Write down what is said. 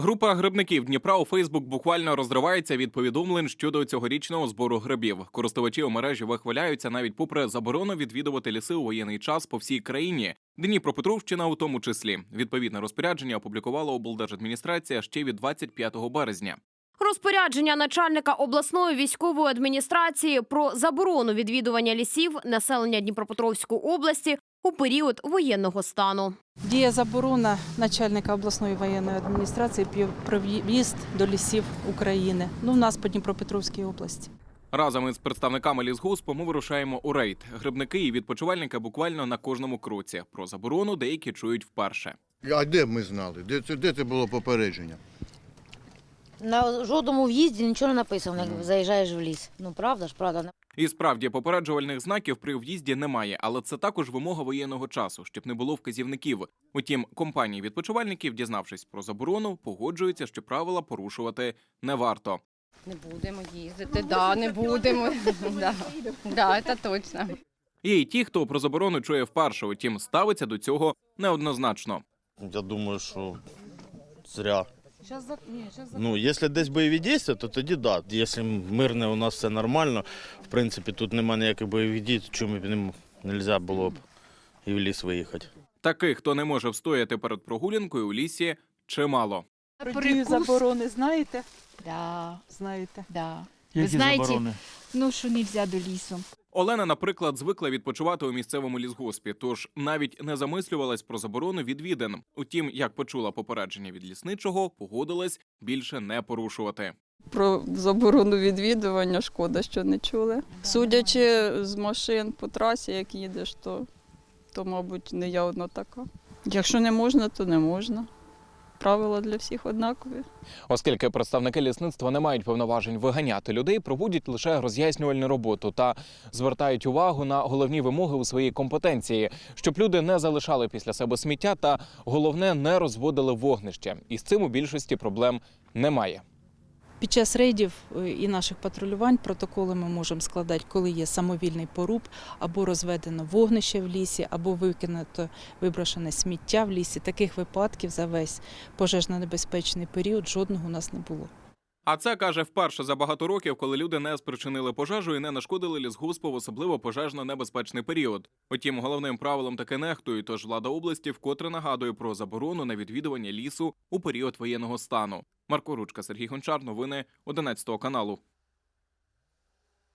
Група грибників Дніпра у Фейсбук буквально розривається від повідомлень щодо цьогорічного збору грибів. Користувачі у мережі вихваляються навіть попри заборону відвідувати ліси у воєнний час по всій країні. Дніпропетровщина у тому числі. Відповідне розпорядження опублікувала облдержадміністрація ще від 25 березня. Розпорядження начальника обласної військової адміністрації про заборону відвідування лісів населення Дніпропетровської області у період воєнного стану. Діє заборона начальника обласної воєнної адміністрації про в'їзд до лісів України. Ну, в нас по Дніпропетровській області. Разом із представниками лісгоспу ми вирушаємо у рейд. Грибники і відпочивальники буквально на кожному кроці. Про заборону деякі чують вперше. А де ми знали? Де це, де це було попередження? На жодному в'їзді нічого не написано, як заїжджаєш в ліс. Ну правда ж, правда. І справді попереджувальних знаків при в'їзді немає, але це також вимога воєнного часу, щоб не було вказівників. Утім, компанії відпочивальників, дізнавшись про заборону, погоджуються, що правила порушувати не варто. Не будемо їздити, да, не будемо. да. Да, це точно. Є й ті, хто про заборону чує вперше, утім ставиться до цього неоднозначно. Я думаю, що зря. Ну, якщо десь бойові дії, то тоді да. Якщо мирне у нас все нормально, в принципі, тут немає ніяких бойових дій, то чому б не можна було б і в ліс виїхати. Таких, хто не може встояти перед прогулянкою у лісі, чимало. Про заборони знаєте? Да, Знаєте. да. Які Вы знаете, заборони? ну що нельзя до лісу. Олена, наприклад, звикла відпочивати у місцевому лісгоспі, тож навіть не замислювалась про заборону відвідин. Утім, як почула попередження від лісничого, погодилась більше не порушувати. Про заборону відвідування шкода, що не чули. Судячи з машин по трасі, як їдеш, то, то мабуть, не я одна така. Якщо не можна, то не можна. Правила для всіх однакові. Оскільки представники лісництва не мають повноважень виганяти людей, проводять лише роз'яснювальну роботу та звертають увагу на головні вимоги у своїй компетенції, щоб люди не залишали після себе сміття та головне не розводили вогнище. І з цим у більшості проблем немає. Під час рейдів е, і наших патрулювань протоколи ми можемо складати, коли є самовільний поруб, або розведено вогнище в лісі, або викинуто виброшене сміття в лісі. Таких випадків за весь пожежно-небезпечний період жодного у нас не було. А це каже вперше за багато років, коли люди не спричинили пожежу і не нашкодили лісгоспу в особливо пожежно небезпечний період. Утім, головним правилом таки нехтують, тож влада області вкотре нагадує про заборону на відвідування лісу у період воєнного стану. Марко Ручка, Сергій Гончар, новини 11 каналу.